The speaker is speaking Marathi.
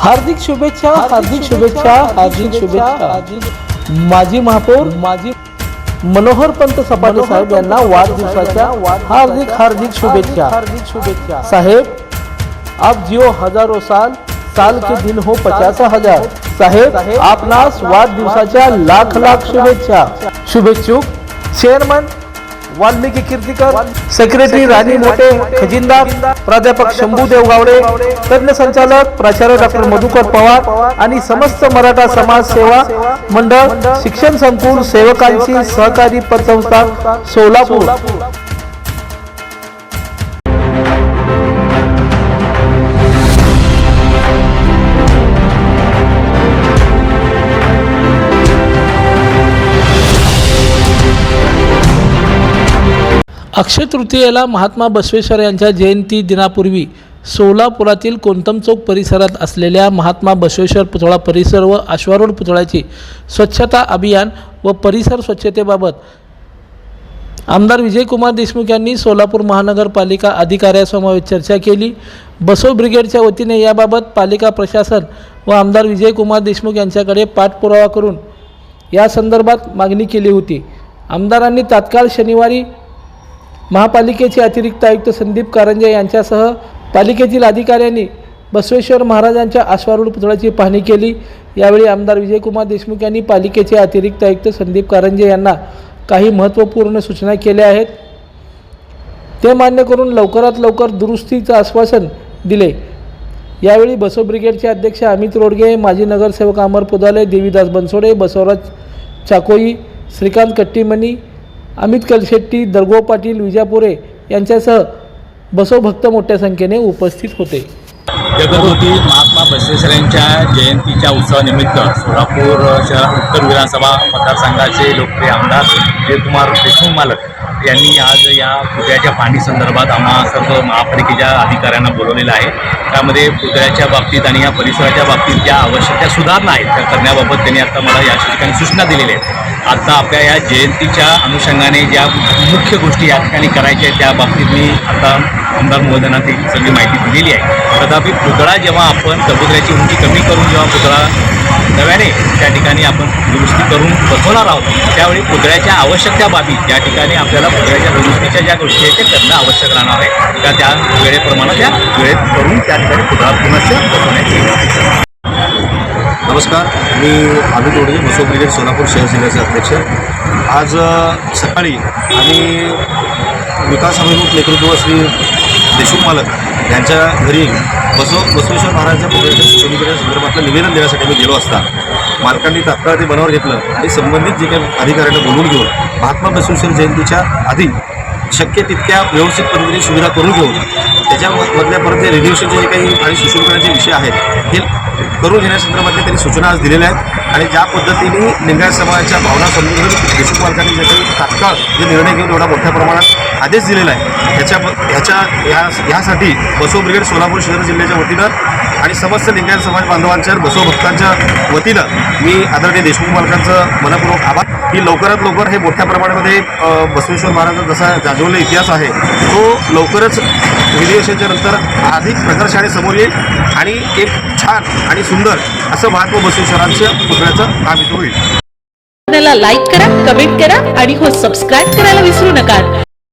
हार्दिक शुभेच्छा हार्दिक शुभेच्छा हार्दिक शुभेच्छा माजी महापौर माजी मनोहर पंत सपाटे साहेब यांना वाढदिवसाच्या हार्दिक हार्दिक शुभेच्छा. हार्दिक शुभेच्छा. साहेब आप जियो हजारो साल साल के दिन हो पचास हज़ार. साहेब आपणास वाढदिवसाच्या लाख लाख शुभेच्छा. शुभेच्छुक. चेअरमन वाल्मिकी कीर्तिकर सेक्रेटरी राणी मोठे खजिनदार प्राध्यापक शंभू देवगावडे तज्ञ संचालक प्राचार्य डॉक्टर मधुकर पवार आणि समस्त मराठा समाज सेवा मंडळ शिक्षण संकुल सेवकांची सहकारी पतसंस्था सोलापूर. अक्षय तृतीयेला महात्मा बसवेश्वर यांच्या जयंती दिनापूर्वी सोलापुरातील कोंतम चौक परिसरात असलेल्या महात्मा बसवेश्वर पुतळा परिसर व अश्वारूढ पुतळ्याची स्वच्छता अभियान व परिसर स्वच्छतेबाबत आमदार विजयकुमार देशमुख यांनी सोलापूर महानगरपालिका अधिकाऱ्यासमवेत चर्चा केली. बसव ब्रिगेडच्या वतीने याबाबत पालिका प्रशासन व आमदार विजयकुमार देशमुख यांच्याकडे पाठपुरावा करून या संदर्भात मागणी केली होती. आमदारांनी तात्काळ शनिवारी महापालिकेचे अतिरिक्त आयुक्त संदीप कारंजे यांच्यासह पालिकेतील अधिकाऱ्यांनी बसवेश्वर महाराजांच्या आश्वारूढ पुतळ्याची पाहणी केली. यावेळी आमदार विजयकुमार देशमुख यांनी पालिकेचे अतिरिक्त आयुक्त संदीप कारंजे यांना काही महत्त्वपूर्ण सूचना केल्या आहेत. ते मान्य करून लवकरात लवकर दुरुस्तीचं आश्वासन दिले. यावेळी बसव ब्रिगेडचे अध्यक्ष अमित रोडगे माजी नगरसेवक अमर पुदाले देवीदास बनसोडे बसवराज चाकोई श्रीकांत कट्टीमणी अमित कलशेट्टी दर्गो पाटील विजापुरे यांच्यासह बसवभक्त मोठ्या संख्येने उपस्थित होते. जगद्गुरुती महात्मा बसवेश्वरांच्या जयंतीच्या उत्सवानिमित्त सोलापूर शहर उत्तर विधानसभा मतदारसंघाचे लोकप्रिय आमदार विजयकुमार देशमुख मालक यांनी आज या पुतळ्याच्या पाणी संदर्भात आम्हा सर्व महापालिकेच्या अधिकाऱ्यांना बोलवलेलं आहे. त्यामध्ये पुतळ्याच्या बाबतीत आणि या परिसराच्या बाबतीत ज्या आवश्यक त्या सुधारणा आहेत त्या करण्याबाबत त्यांनी आता मला या ठिकाणी सूचना दिलेल्या आहेत. आता आपल्या या जयंतीच्या अनुषंगाने ज्या मुख्य गोष्टी या ठिकाणी करायच्या आहेत त्या बाबतीत मी आता आमदार महोदयांना ती सगळी माहिती दिलेली आहे. तथापि पुतळा जेव्हा आपण कबुतऱ्याची उंची कमी करून जेव्हा पुतळा नव्याने त्या ठिकाणी आपण दुरुस्ती करून बसवणार आहोत त्यावेळी पुतळ्याच्या आवश्यक त्या बाबी ज्या ठिकाणी आपल्याला पुतळ्याच्या दुरुस्तीच्या ज्या गोष्टी आहेत त्या करणं आवश्यक राहणार आहे त्या त्या वेळेप्रमाणे त्या वेळेत करून त्या ठिकाणी पुतळा पुनश्च बसवण्यात येईल नमस्कार मी अमित ओढगे मसो ब्रिगेड सोलापूर शहर जिल्ह्याचे अध्यक्ष. आज सकाळी आम्ही विकास अभिमुख नेतृत्व श्री देशमुख मालक यांच्या घरी बसव बसवेश्वर महाराजांच्या पुतळ्याच्या सुशोभीकरण संदर्भातलं निवेदन देण्यासाठी मी गेलो असता मालकांनी तात्काळ ते बनावर घेतलं आणि संबंधित जे काही अधिकाऱ्यांना बोलवून घेऊन महात्मा बसवेश्वर जयंतीच्या आधी शक्य तितक्या व्यवस्थित पद्धतीने सुविधा करून घेऊन त्याच्यामधल्या परत जे रेडिएशनचे जे काही आणि सुशोभीकरणाचे विषय आहेत हे करून घेण्यासंदर्भातल्या त्यांनी सूचना आज दिलेल्या आहेत. आणि ज्या पद्धतीने लिंगायत समाजाच्या भावना समजून घेऊन देशमुख मालकांनी जे काही तात्काळ जे निर्णय घेऊन एवढा मोठ्या प्रमाणात आदेश दिलेला आहे ह्याच्या ह्याच्या ह्या ह्यासाठी बसव ब्रिगेड सोलापूर शहर जिल्ह्याच्या वतीनं आणि समस्त लिंगायत समाज बांधवांच्या बसव भक्तांच्या वतीनं मी आदरणीय देशमुख मालकांचं मनपूर्वक आभार. की लवकरात लवकर हे मोठ्या प्रमाणामध्ये बसवेश्वर महाराजांचा जसा जाजवलेला इतिहास आहे तो लवकरच विधिवेशनच्या नंतर अधिक प्रकर्षाने समोर येईल आणि एक छान आणि सुंदर असं महात्मा बसवेश्वरांच्या पुतळ्याचं काम इथं होईल. लाईक करा कमेंट करा आणि हो सबस्क्राईब करायला विसरू नका.